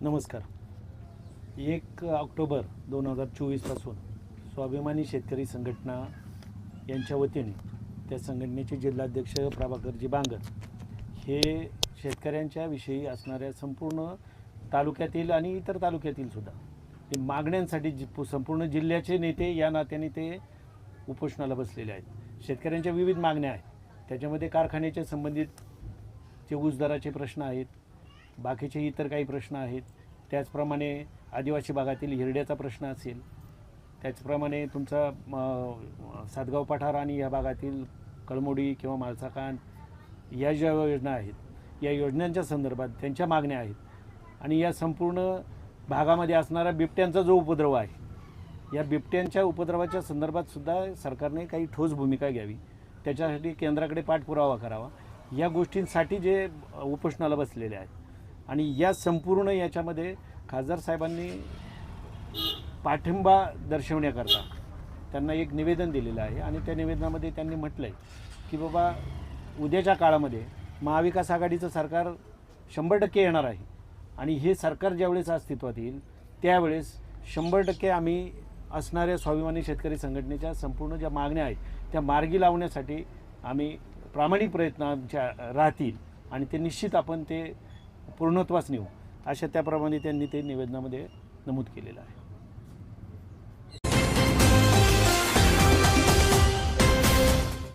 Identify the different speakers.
Speaker 1: नमस्कार. एक ऑक्टोबर दोन हजार चोवीसपासून स्वाभिमानी शेतकरी संघटना यांच्या वतीने त्या संघटनेचे जिल्हाध्यक्ष प्रभाकरजी बांगर हे शेतकऱ्यांच्या विषयी असणाऱ्या संपूर्ण तालुक्यातील आणि इतर तालुक्यातील सुद्धा ते मागण्यांसाठी जि पु- संपूर्ण जिल्ह्याचे नेते या नात्याने ते उपोषणाला बसलेले आहेत. शेतकऱ्यांच्या विविध मागण्या आहेत. त्याच्यामध्ये कारखान्याच्या संबंधित जे ऊसदाराचे प्रश्न आहेत बाकीचे इतर काही प्रश्न आहेत त्याचप्रमाणे आदिवासी भागातील हिरड्याचा प्रश्न असेल त्याचप्रमाणे तुमचा म, सातगाव पठार आणि या भागातील कळमोडी किंवा माळसाकान या ज्या योजना आहेत या योजनांच्या संदर्भात त्यांच्या मागण्या आहेत आणि या संपूर्ण भागामध्ये असणारा बिबट्यांचा जो उपद्रव आहे या बिबट्यांच्या उपद्रवाच्या संदर्भात सुद्धा सरकारने काही ठोस भूमिका घ्यावी त्याच्यासाठी केंद्राकडे पाठपुरावा करावा. या गोष्टींसाठी जे उपोषणाला बसलेले आहेत आणि या संपूर्ण याच्यामध्ये खासदार साहेबांनी पाठिंबा दर्शवण्याकरता त्यांना एक निवेदन दिलेलं आहे. आणि त्या निवेदनामध्ये त्यांनी म्हटलं आहे की बाबा उद्याच्या काळामध्ये महाविकास आघाडीचं सरकार शंभर टक्के येणार आहे. आणि हे सरकार ज्यावेळेस अस्तित्वात येईल त्यावेळेस शंभर टक्के आम्ही असणाऱ्या स्वाभिमानी शेतकरी संघटनेच्या संपूर्ण ज्या मागण्या आहेत त्या मार्गी लावण्यासाठी आम्ही प्रामाणिक प्रयत्न आमच्या राहतील. आणि ते निश्चित आपण ते पूर्णत्वास नेऊ अशा त्याप्रमाणे त्यांनी ते निवेदनामध्ये नमूद केलेलं आहे.